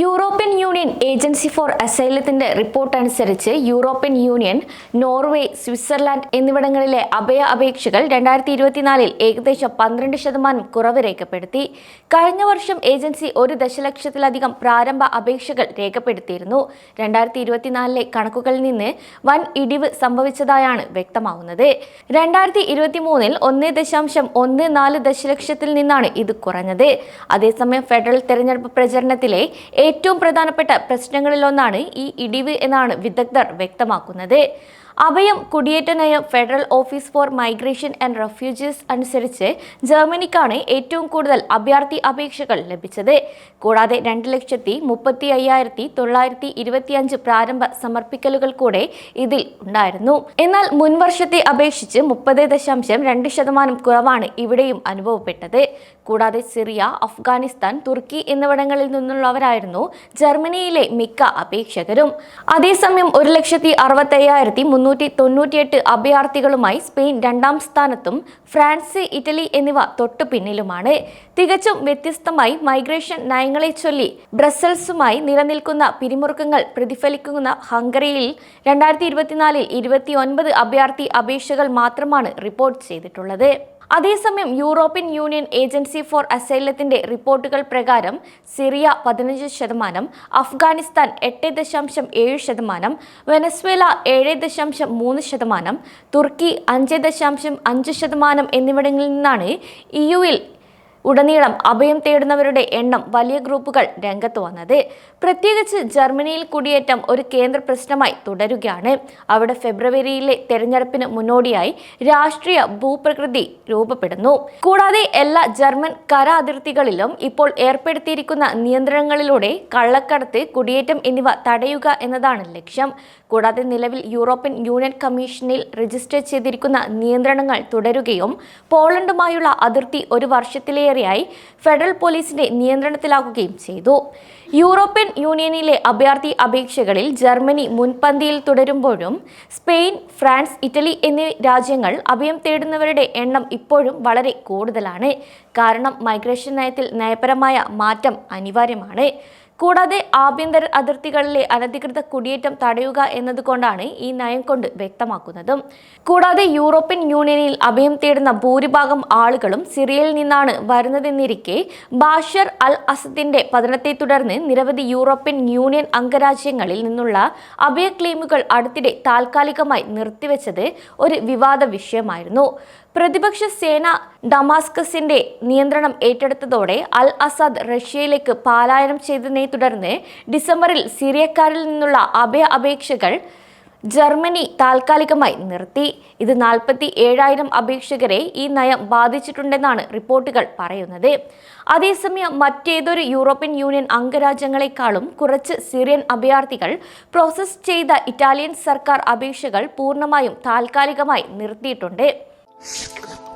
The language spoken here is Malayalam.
യൂറോപ്യൻ യൂണിയൻ ഏജൻസി ഫോർ അസൈലത്തിന്റെ റിപ്പോർട്ട് അനുസരിച്ച് യൂറോപ്യൻ യൂണിയൻ നോർവേ സ്വിറ്റ്സർലാൻഡ് എന്നിവിടങ്ങളിലെ അഭയ അപേക്ഷകൾ രണ്ടായിരത്തി ഇരുപത്തിനാലിൽ ഏകദേശം പന്ത്രണ്ട് ശതമാനം കുറവ് രേഖപ്പെടുത്തി. കഴിഞ്ഞ വർഷം ഏജൻസി ഒരു ദശലക്ഷത്തിലധികം പ്രാരംഭ അപേക്ഷകൾ രേഖപ്പെടുത്തിയിരുന്നു. രണ്ടായിരത്തി ഇരുപത്തിനാലിലെ കണക്കുകളിൽ നിന്ന് വൻ ഇടിവ് സംഭവിച്ചതായാണ് വ്യക്തമാവുന്നത്. രണ്ടായിരത്തി ഇരുപത്തി മൂന്നിൽ ഒന്ന് ദശാംശം ഒന്ന് നാല് ദശലക്ഷത്തിൽ നിന്നാണ് ഇത് കുറഞ്ഞത്. അതേസമയം ഫെഡറൽ തെരഞ്ഞെടുപ്പ് പ്രചരണത്തിലെ ഏറ്റവും പ്രധാനപ്പെട്ട പ്രശ്നങ്ങളിലൊന്നാണ് ഈ ഇടിവ് എന്നാണ് വിദഗ്ധർ വ്യക്തമാക്കുന്നത്. അഭയം കുടിയേറ്റ നയം federal office for migration and refugees അനുസരിച്ച് ജർമ്മനിക്കാണ് ഏറ്റവും കൂടുതൽ അഭയാർത്ഥി അപേക്ഷകൾ ലഭിച്ചത്. കൂടാതെ രണ്ട് ലക്ഷത്തി മുപ്പത്തി അയ്യായിരത്തി തൊള്ളായിരത്തി ഇരുപത്തിയഞ്ച് പ്രാരംഭ സമർപ്പിക്കലുകൾ കൂടെ ഇതിൽ ഉണ്ടായിരുന്നു. എന്നാൽ മുൻവർഷത്തെ അപേക്ഷിച്ച് മുപ്പത് ദശാംശം രണ്ട് ശതമാനം കുറവാണ് ഇവിടെയും അനുഭവപ്പെട്ടത്. കൂടാതെ സിറിയ അഫ്ഗാനിസ്ഥാൻ തുർക്കി എന്നിവിടങ്ങളിൽ നിന്നുള്ളവരായിരുന്നു ജർമ്മനിയിലെ മിക്ക അപേക്ഷകരും. അതേസമയം ഒരു ലക്ഷത്തി അറുപത്തയ്യായിരത്തി മുന്നൂറ്റി തൊണ്ണൂറ്റിയെട്ട് അഭയാർത്ഥികളുമായി സ്പെയിൻ രണ്ടാം സ്ഥാനത്തും ഫ്രാൻസ് ഇറ്റലി എന്നിവ തൊട്ടു പിന്നിലുമാണ്. തികച്ചും വ്യത്യസ്തമായി മൈഗ്രേഷൻ നയങ്ങളെ ചൊല്ലി ബ്രസൽസുമായി നിലനിൽക്കുന്ന പിരിമുറുക്കങ്ങൾ പ്രതിഫലിക്കുന്ന ഹംഗറിയിൽ രണ്ടായിരത്തി ഇരുപത്തിനാലിൽ ഇരുപത്തി ഒൻപത് അഭയാർത്ഥി അപേക്ഷകൾ മാത്രമാണ് റിപ്പോർട്ട് ചെയ്തിട്ടുള്ളത്. അതേസമയം യൂറോപ്യൻ യൂണിയൻ ഏജൻസി ഫോർ അസൈലത്തിന്റെ റിപ്പോർട്ടുകൾ പ്രകാരം സിറിയ പതിനഞ്ച് ശതമാനം അഫ്ഗാനിസ്ഥാൻ എട്ട് ദശാംശം ഏഴ് ശതമാനം വെനസ്വേല ഏഴ് ദശാംശം മൂന്ന് ശതമാനം തുർക്കി അഞ്ച് ദശാംശം അഞ്ച് ശതമാനം എന്നിവിടങ്ങളിൽ നിന്നാണ് ഇ യുവിൽ ഉടനീളം അഭയം തേടുന്നവരുടെ എണ്ണം വലിയ ഗ്രൂപ്പുകൾ രംഗത്ത് വന്നത്. പ്രത്യേകിച്ച് ജർമ്മനിയിൽ കുടിയേറ്റം ഒരു കേന്ദ്ര പ്രശ്നമായി തുടരുകയാണ്. അവിടെ ഫെബ്രുവരിയിലെ തെരഞ്ഞെടുപ്പിന് മുന്നോടിയായി രാഷ്ട്രീയ ഭൂപ്രകൃതി രൂപപ്പെടുന്നു. കൂടാതെ എല്ലാ ജർമ്മൻ കര അതിർത്തികളിലും ഇപ്പോൾ ഏർപ്പെടുത്തിയിരിക്കുന്ന നിയന്ത്രണങ്ങളിലൂടെ കള്ളക്കടത്ത് കുടിയേറ്റം എന്നിവ തടയുക എന്നതാണ് ലക്ഷ്യം. കൂടാതെ നിലവിൽ യൂറോപ്യൻ യൂണിയൻ കമ്മീഷനിൽ രജിസ്റ്റർ ചെയ്തിരിക്കുന്ന നിയന്ത്രണങ്ങൾ തുടരുകയും പോളണ്ടുമായുള്ള അതിർത്തി ഒരു വർഷത്തിലേറെയായി ഫെഡറൽ പോലീസിന്റെ നിയന്ത്രണത്തിലാക്കുകയും ചെയ്തു. യൂറോപ്യൻ യൂണിയനിലെ അഭയാർത്ഥി അപേക്ഷകളിൽ ജർമ്മനി മുൻപന്തിയിൽ തുടരുമ്പോഴും സ്പെയിൻ ഫ്രാൻസ് ഇറ്റലി എന്നീ രാജ്യങ്ങൾ അഭയം തേടുന്നവരുടെ എണ്ണം ഇപ്പോഴും വളരെ കൂടുതലാണ്. കാരണം മൈഗ്രേഷൻ നയത്തിൽ നയപരമായ മാറ്റം അനിവാര്യമാണ്. കൂടാതെ ആഭ്യന്തര അതിർത്തികളിലെ അനധികൃത കുടിയേറ്റം തടയുക എന്നതുകൊണ്ടാണ് ഈ നയം കൊണ്ട് വ്യക്തമാക്കുന്നത്. കൂടാതെ യൂറോപ്യൻ യൂണിയനിൽ അഭയം തേടുന്ന ഭൂരിഭാഗം ആളുകളും സിറിയയിൽ നിന്നാണ് വരുന്നതെന്നിരിക്കെ ബാഷർ അൽ അസദിന്റെ പതനത്തെ തുടർന്ന് നിരവധി യൂറോപ്യൻ യൂണിയൻ അംഗരാജ്യങ്ങളിൽ നിന്നുള്ള അഭയ ക്ലെയിമുകൾ അടുത്തിടെ താൽക്കാലികമായി നിർത്തിവെച്ചത് ഒരു വിവാദ വിഷയമായിരുന്നു. പ്രതിപക്ഷ സേന ഡമാസ്കസിന്റെ നിയന്ത്രണം ഏറ്റെടുത്തതോടെ അൽ അസാദ് റഷ്യയിലേക്ക് പലായനം ചെയ്തതിനെ തുടർന്ന് ഡിസംബറിൽ സിറിയക്കാരിൽ നിന്നുള്ള അഭയ അപേക്ഷകൾ ജർമ്മനി താൽക്കാലികമായി നിർത്തി. ഇത് നാൽപ്പത്തി ഏഴായിരം അപേക്ഷകരെ ഈ നയം ബാധിച്ചിട്ടുണ്ടെന്നാണ് റിപ്പോർട്ടുകൾ പറയുന്നത്. അതേസമയം മറ്റേതൊരു യൂറോപ്യൻ യൂണിയൻ അംഗരാജ്യങ്ങളെക്കാളും കുറച്ച് സിറിയൻ അഭയാർത്ഥികൾ പ്രോസസ് ചെയ്ത ഇറ്റാലിയൻ സർക്കാർ അപേക്ഷകൾ പൂർണമായും താൽക്കാലികമായി നിർത്തിയിട്ടുണ്ട്. you